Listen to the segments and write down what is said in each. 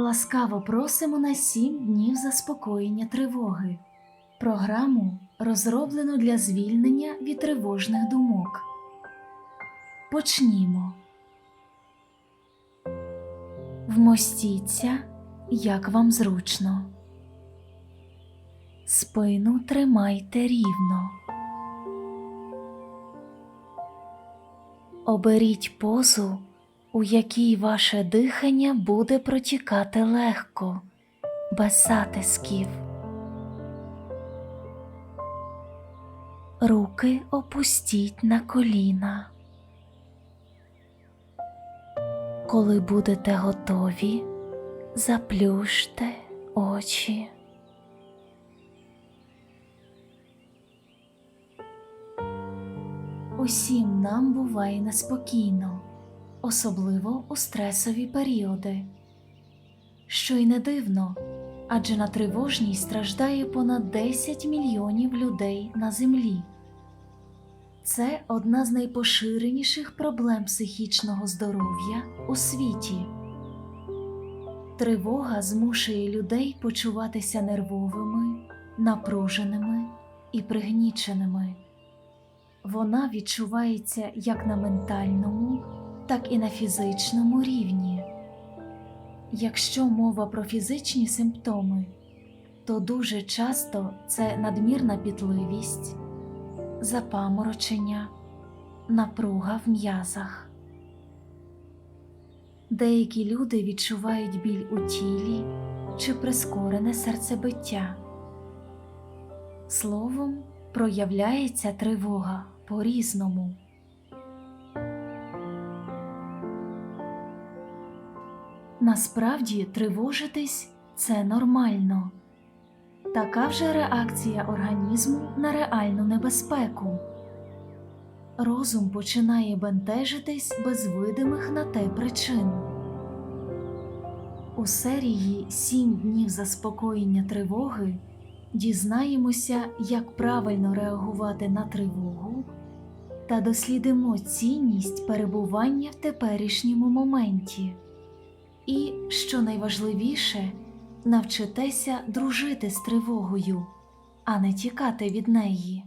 Ласкаво просимо на 7 днів заспокоєння тривоги. Програму розроблено для звільнення від тривожних думок. Почнімо. Вмостіться, як вам зручно. Спину тримайте рівно. Оберіть позу, у якій ваше дихання буде протікати легко, без затисків. Руки опустіть на коліна. Коли будете готові, заплющте очі. Усім нам буває неспокійно, особливо у стресові періоди. Що й не дивно, адже на тривожність страждає понад 10 мільйонів людей на землі. Це одна з найпоширеніших проблем психічного здоров'я у світі. Тривога змушує людей почуватися нервовими, напруженими і пригніченими. Вона відчувається як на ментальному, так і на фізичному рівні. Якщо мова про фізичні симптоми, то дуже часто це надмірна пітливість, запаморочення, напруга в м'язах. Деякі люди відчувають біль у тілі чи прискорене серцебиття. Словом, проявляється тривога по-різному. Насправді тривожитись це нормально. Така вже реакція організму на реальну небезпеку. Розум починає бентежитись без видимих на те причин. У серії Сім днів заспокоєння тривоги дізнаємося, як правильно реагувати на тривогу та дослідимо цінність перебування в теперішньому моменті. І, що найважливіше, навчитеся дружити з тривогою, а не тікати від неї.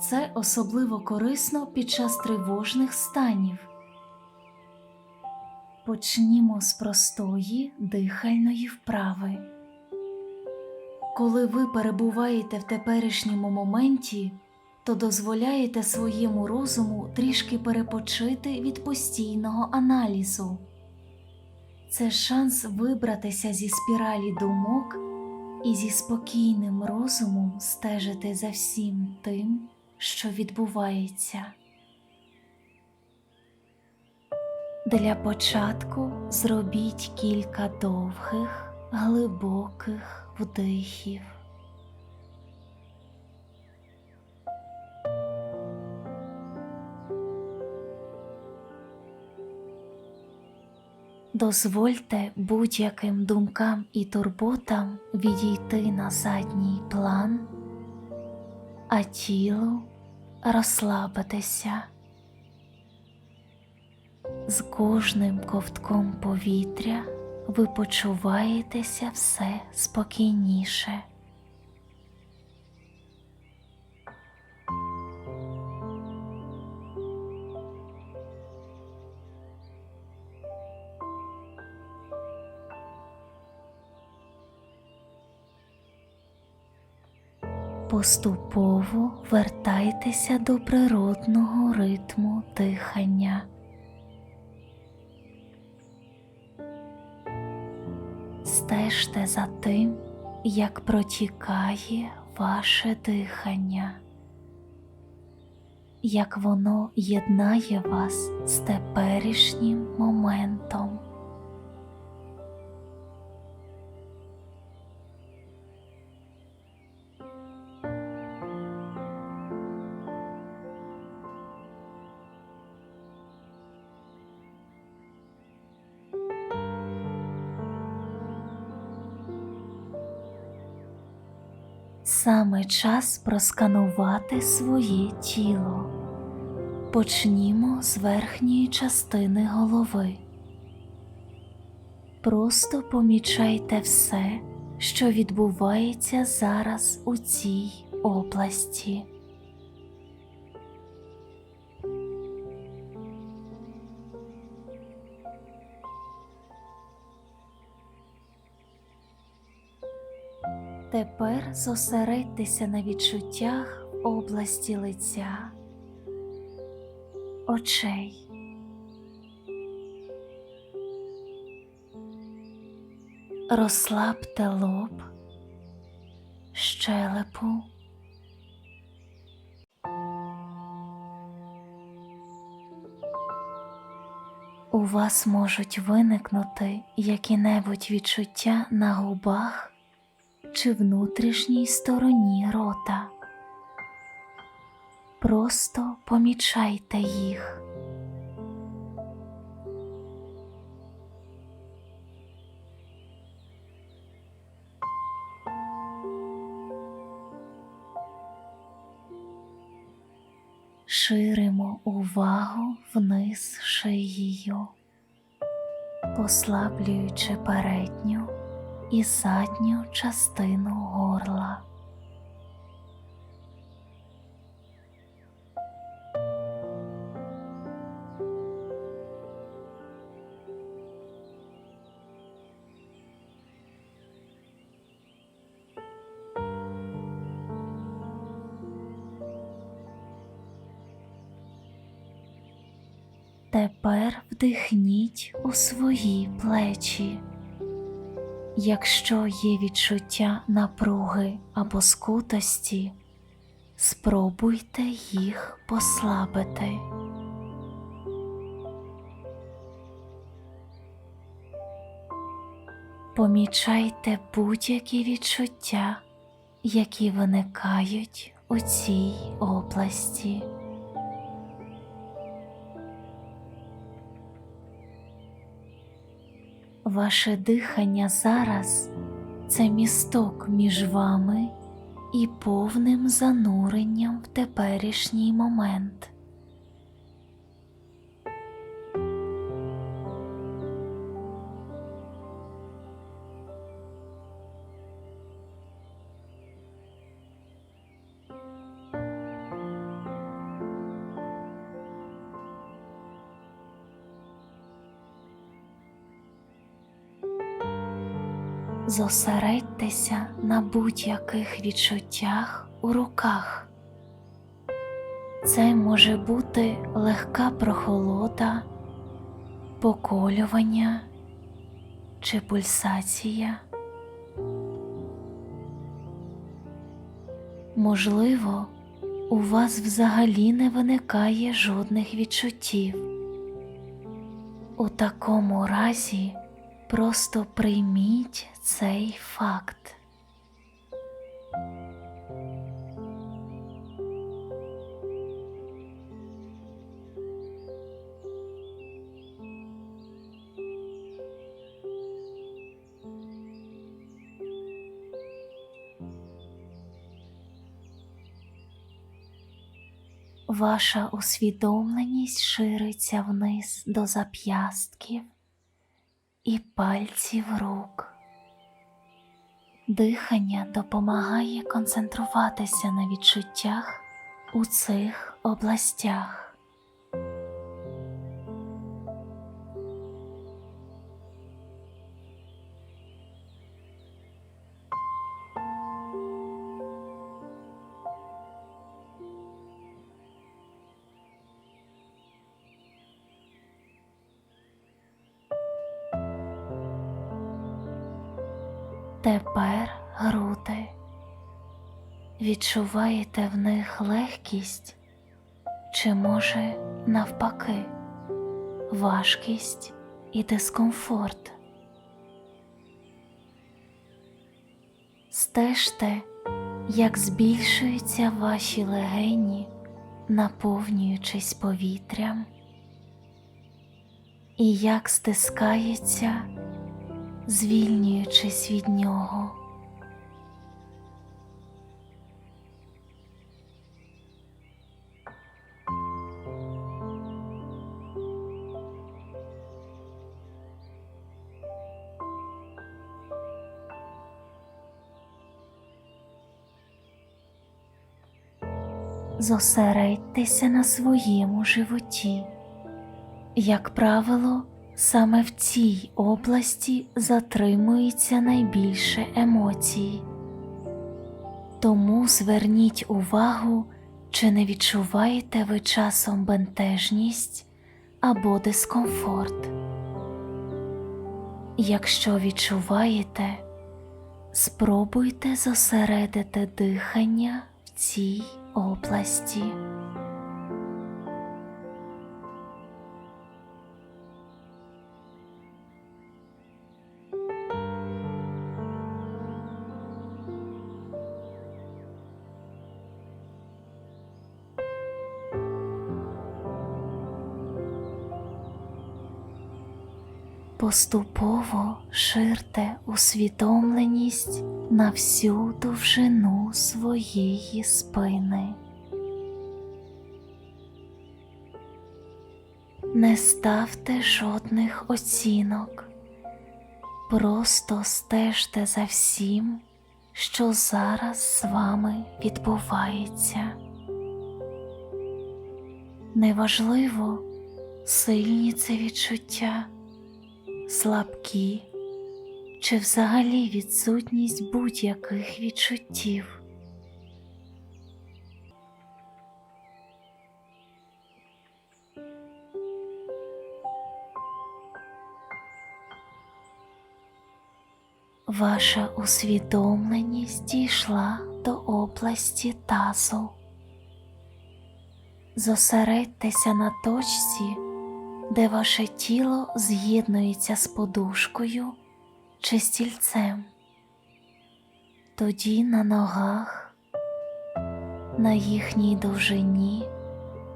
Це особливо корисно під час тривожних станів. Почнімо з простої дихальної вправи. Коли ви перебуваєте в теперішньому моменті, то дозволяєте своєму розуму трішки перепочити від постійного аналізу. Це шанс вибратися зі спіралі думок і зі спокійним розумом стежити за всім тим, що відбувається. Для початку зробіть кілька довгих, глибоких вдихів. Дозвольте будь-яким думкам і турботам відійти на задній план, а тілу розслабитися. З кожним ковтком повітря ви почуваєтеся все спокійніше. Поступово вертайтеся до природного ритму дихання. Стежте за тим, як протікає ваше дихання, як воно єднає вас з теперішнім моментом. Час просканувати своє тіло. Почнімо з верхньої частини голови. Просто помічайте все, що відбувається зараз у цій області. Тепер зосередьтеся на відчуттях області лиця, очей. Розслабте лоб, щелепу. У вас можуть виникнути які-небудь відчуття на губах чи внутрішній стороні рота. Просто помічайте їх. Ширимо увагу вниз шиєю, послаблюючи передню і задню частину горла. Тепер вдихніть у свої плечі. Якщо є відчуття напруги або скутості, спробуйте їх послабити. Помічайте будь-які відчуття, які виникають у цій області. Ваше дихання зараз це місток між вами і повним зануренням в теперішній момент. Зосередьтеся на будь-яких відчуттях у руках. Це може бути легка прохолода, поколювання чи пульсація. Можливо, у вас взагалі не виникає жодних відчуттів. У такому разі Просто прийміть цей факт. Ваша усвідомленість шириться вниз до зап'ястків і пальців рук. Дихання допомагає концентруватися на відчуттях у цих областях. Відчуваєте в них легкість, чи, може, навпаки, важкість і дискомфорт. Стежте, як збільшуються ваші легені, наповнюючись повітрям, і як стискається звільнюючись від нього. Зосередьтеся на своєму животі. Як правило, саме в цій області затримується найбільше емоцій. Тому зверніть увагу, чи не відчуваєте ви часом бентежність або дискомфорт. Якщо відчуваєте, спробуйте зосередити дихання в цій області. Поступово ширте усвідомленість на всю довжину своєї спини. Не ставте жодних оцінок, просто стежте за всім, що зараз з вами відбувається. Неважливо, сильні це відчуття слабкі чи взагалі відсутність будь-яких відчуттів. Ваша усвідомленість дійшла до області тазу. Зосередьтеся на точці де ваше тіло з'єднується з подушкою чи стільцем, тоді на ногах, на їхній довжині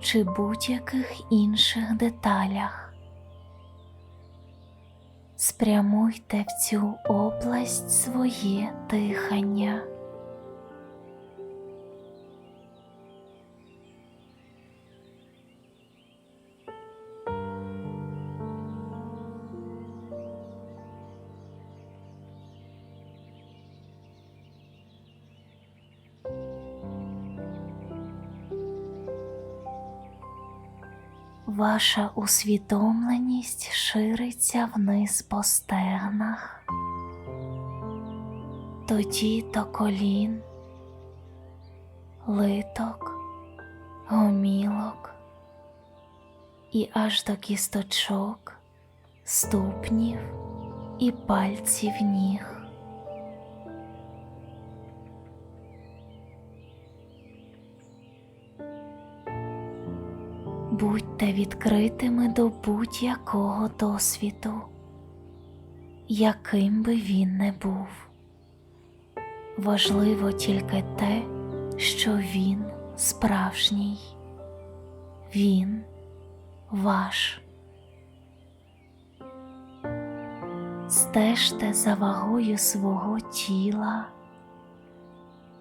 чи будь-яких інших деталях. Спрямуйте в цю область своє дихання. Ваша усвідомленість шириться вниз по стегнах, тоді до колін, литок, гомілок і аж до кісточок, ступнів і пальців ніг. Будьте відкритими до будь-якого досвіду, яким би він не був. Важливо тільки те, що він справжній, він ваш. Стежте за вагою свого тіла,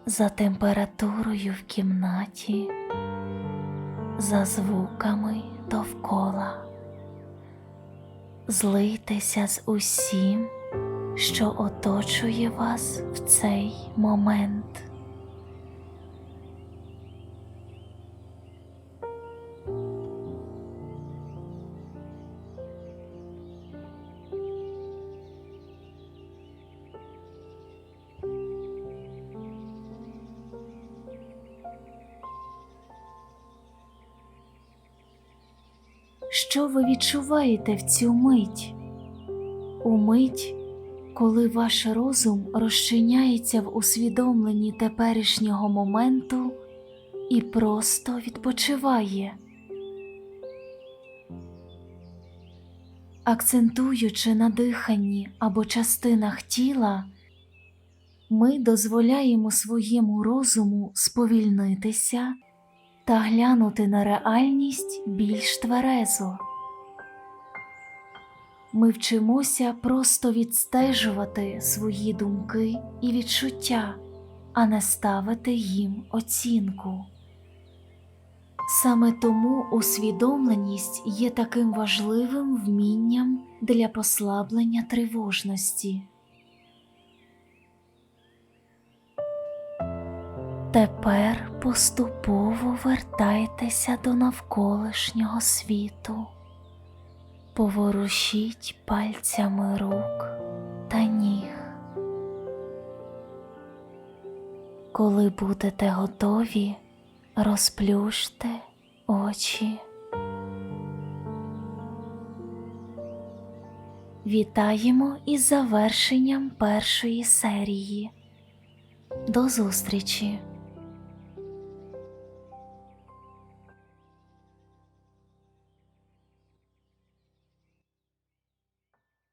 за температурою в кімнаті за звуками довкола, злийтеся з усім, що оточує вас в цей момент. Відчуваєте в цю мить? У мить, коли ваш розум розчиняється в усвідомленні теперішнього моменту і просто відпочиває, акцентуючи на диханні або частинах тіла, ми дозволяємо своєму розуму сповільнитися та глянути на реальність більш тверезо. Ми вчимося просто відстежувати свої думки і відчуття, а не ставити їм оцінку. Саме тому усвідомленість є таким важливим вмінням для послаблення тривожності. Тепер поступово вертайтеся до навколишнього світу. Поворушіть пальцями рук та ніг. Коли будете готові, розплющте очі. Вітаємо із завершенням першої серії. До зустрічі!